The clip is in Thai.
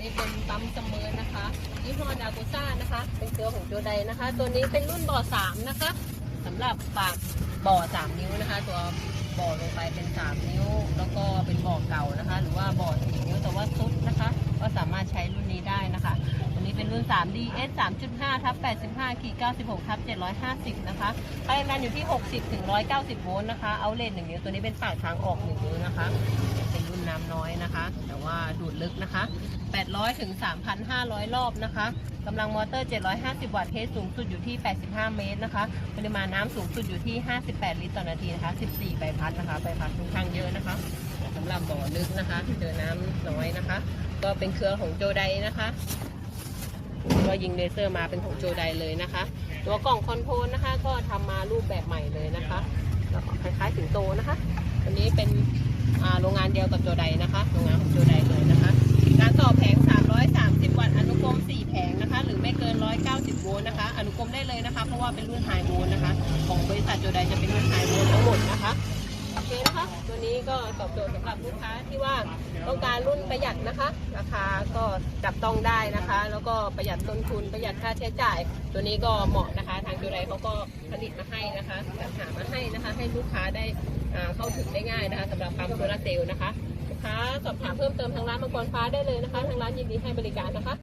นี่เป็นปั๊มเสมอนะคะ ยี่ห้อดาโกซ่านะคะ เป็นเครือของโจไดนะคะ ตัวนี้เป็นรุ่นบ่อสามนะคะสำหรับปากบ่อสามนิ้วนะคะ ตัวบ่อลงไปเป็นสามนิ้ว แล้วก็เป็นบ่อเก่านะคะ หรือว่าบ่อสี่นิ้วแต่ว่าซุดนะคะ ก็สามารถใช้รุ่นนี้ได้นะคะตัวนี้เป็นรุ่น 3DS 3.5ทับ85ขีด96ทับ750นะคะพลังงานอยู่ที่ 60ถึง190 โวลต์นะคะ เอาเลนหนึ่งนิ้วตัวนี้เป็นปากทางออกหนึ่งนิ้วนะคะ แต่ว่าดูดลึกนะคะ 800ถึง3,500 รอบนะคะกำลังมอเตอร์ 750 วัตต์เทสสูงสุดอยู่ที่ 85 เมตรนะคะ ปริมาณน้ำสูงสุดอยู่ที่ 58 ลิตรต่อนาทีนะคะ 14 ใบพัดนะคะ ใบพัดค่อนข้างเยอะนะคะสำหรับบ่อลึกนะคะเจอน้ำน้อยนะคะ ก็เป็นเครือของโจไดนะคะ ก็ยิงเลเซอร์มาเป็นของโจไดเลยนะคะ ตัวกล่องคอนโทรลนะคะ ก็ทำมารูปแบบใหม่เลยนะคะแล้วก็คล้ายๆสิงโตนะคะ อันนี้เป็น เดียวกับโจไดนะคะโรงงานของโจไดเลยนะคะ การต่อแผง 330 วัตต์อนุกรม 4 แผงนะคะ หรือไม่เกิน 190 โวลต์นะคะ อนุกรมได้เลยนะคะ เพราะว่าเป็นรุ่นไฮโวลต์นะคะ ของบริษัทโจไดจะเป็นรุ่นไฮโวลต์ทั้งหมดนะคะโอเคนะคะตัวนี้ก็ตอบโจทย์สำหรับลูกค้าที่ว่าต้องการรุ่นประหยัดนะคะ ราคาก็จับต้องได้นะคะ แล้วก็ประหยัดต้นทุนประหยัดค่าใช้จ่าย ตัวนี้ก็เหมาะนะคะ ทางโจไดเขาก็ผลิตมาให้นะคะจัดหามา ให้ลูกค้าได้เข้าถึงได้ง่ายนะคะสำหรับปั๊มโซลาเซลล์นะคะลูกค้าสอบถามเพิ่มเติมทางร้านมังกรฟ้าได้เลยนะคะ ทางร้านยินดีให้บริการนะคะ